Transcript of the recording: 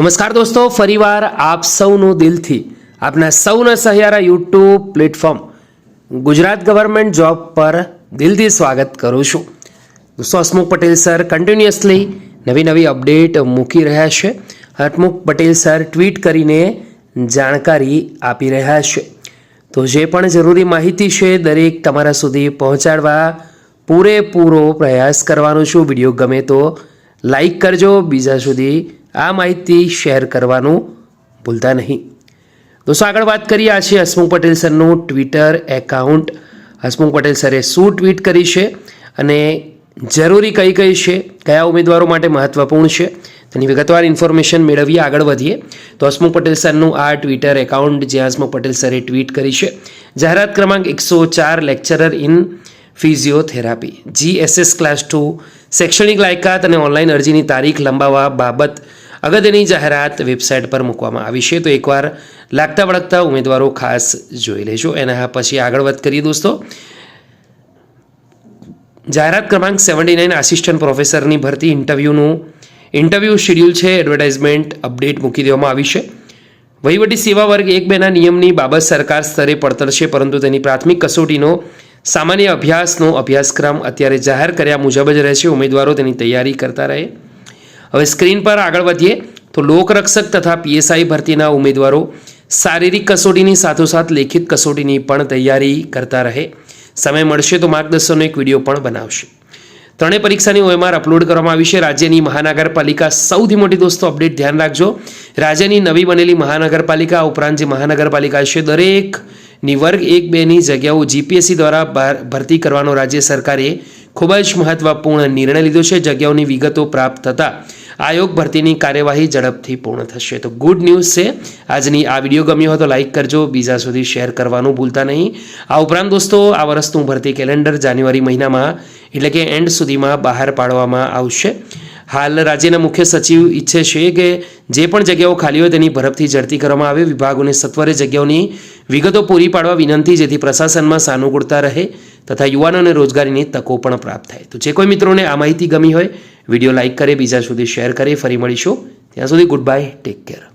નમસ્કાર દોસ્તો, ફરીવાર આપ સૌનું દિલથી, આપના સૌના સહિયારા YouTube platform, Gujarat government job પર દિલથી સ્વાગત કરું છું. દોસ્તો, હસમુખ પટેલ સર કન્ટિન્યુઅસલી નવી નવી અપડેટ મૂકી રહ્યા છે. હસમુખ પટેલ સર ટ્વીટ કરીને જાણકારી આપી રહ્યા છે. તો જે પણ જરૂરી માહિતી છે, દરેક તમારા સુધી પહોંચાડવા પૂરેપૂરો પ્રયાસ કરવાનો છું. વીડિયો ગમે તો લાઈક કરજો. બીજા સુધી આ માહિતી શેર કરવાનું ભૂલતા નહીં. દોસ્તો, આગળ વાત કરીએ આ છે હસમુખ પટેલ સરનું ટ્વિટર એકાઉન્ટ હસમુખ પટેલ સરે શું ટ્વીટ કરી છે અને જરૂરી કઈ કઈ છે, કયા ઉમેદવારો માટે મહત્વપૂર્ણ છે, તેની વિગતવાર ઇન્ફોર્મેશન મેળવીએ, આગળ વધીએ. તો હસમુખ પટેલ સરનું આ ટ્વિટર એકાઉન્ટ જ્યાં હસમુખ પટેલ સરે ટ્વીટ કરી છે. જાહેરાત ક્રમાંક એકસો ચાર lecturer in physiotherapy GSS class two શૈક્ષણિક લાયકાત અને ઓનલાઈન અરજીની તારીખ લંબાવવા બાબત અગત્યની જાહેરાત વેબસાઇટ પર મૂકવામાં આવી છે. તો એકવાર લાગતા વળગતા ઉમેદવારો ખાસ જોઈ લેજો. એના પછી આગળ વાત કરીએ દોસ્તો. જાહેરાત ક્રમાંક સેવન્ટી નાઇન આસિસ્ટન્ટ પ્રોફેસરની ભરતી ઇન્ટરવ્યૂનું ઇન્ટરવ્યૂ શેડ્યુલ છે. એડવર્ટાઇઝમેન્ટ અપડેટ મૂકી દેવામાં આવી છે. વહીવટી સેવા વર્ગ એક બેના નિયમની બાબત સરકાર સ્તરે પડતર છે, પરંતુ તેની પ્રાથમિક કસોટીનો સામાન્ય અભ્યાસનો અભ્યાસક્રમ અત્યારે જાહેર કર્યા મુજબ જ રહેશે. ઉમેદવારો તેની તૈયારી કરતા રહે. હવે સ્ક્રીન પર આગળ વધીએ તો લોકરક્ષક તથા પીએસઆઈ ભરતીના ઉમેદવારો શારીરિક કસોટીની સાથોસાથ લેખિત કસોટીની પણ તૈયારી કરતા રહે. સમય મળશે તો માર્ગદર્શનનો એક વીડિયો પણ બનાવશે. ત્રણેય પરીક્ષાની ઓએમઆર અપલોડ કરવામાં આવી છે. રાજ્યની મહાનગરપાલિકા સૌથી મોટી દોસ્તો અપડેટ ધ્યાન રાખજો. રાજ્યની નવી બનેલી મહાનગરપાલિકા ઉપરાંત જે મહાનગરપાલિકા છે દરેકની વર્ગ એક બેની જગ્યાઓ જીપીએસસી દ્વારા ભાર- ભરતી કરવાનો રાજ્ય સરકારે ખૂબ જ મહત્વપૂર્ણ નિર્ણય લીધો છે. જગ્યાઓની વિગતો પ્રાપ્ત થતાં આયોગ ભરતીની કાર્યવાહી ઝડપથી પૂર્ણ થશે. તો ગુડ ન્યૂઝ છે, આજની આ વીડિયો ગમ્યો હોય તો લાઈક કરજો, બીજા સુધી શેર કરવાનું ભૂલતા નહીં. આ ઉપરાંત દોસ્તો, આ વર્ષનું ભરતી કેલેન્ડર જાન્યુઆરી મહિનામાં, એટલે કે એન્ડ સુધીમાં બહાર પાડવામાં આવશે. હાલ રાજ્યના મુખ્ય સચિવ ઈચ્છે છે કે જે પણ જગ્યાઓ ખાલી હોય તેની ભરપથી ઝડપી કરવામાં આવે. વિભાગોને સત્વરે જગ્યાઓની વિગતો પૂરી પાડવા વિનંતી, જેથી પ્રશાસનમાં સાનુકૂળતા રહે. તથા યુવાનોને રોજગારીની તકો પણ પ્રાપ્ત થાય. તો જે કોઈ મિત્રોને આ માહિતી ગમી હોય, વીડિયો લાઇક કરે, બીજા સુધી શેર કરે, ફરી મળીશું. ત્યાં સુધી ગુડ બાય ટેક કેર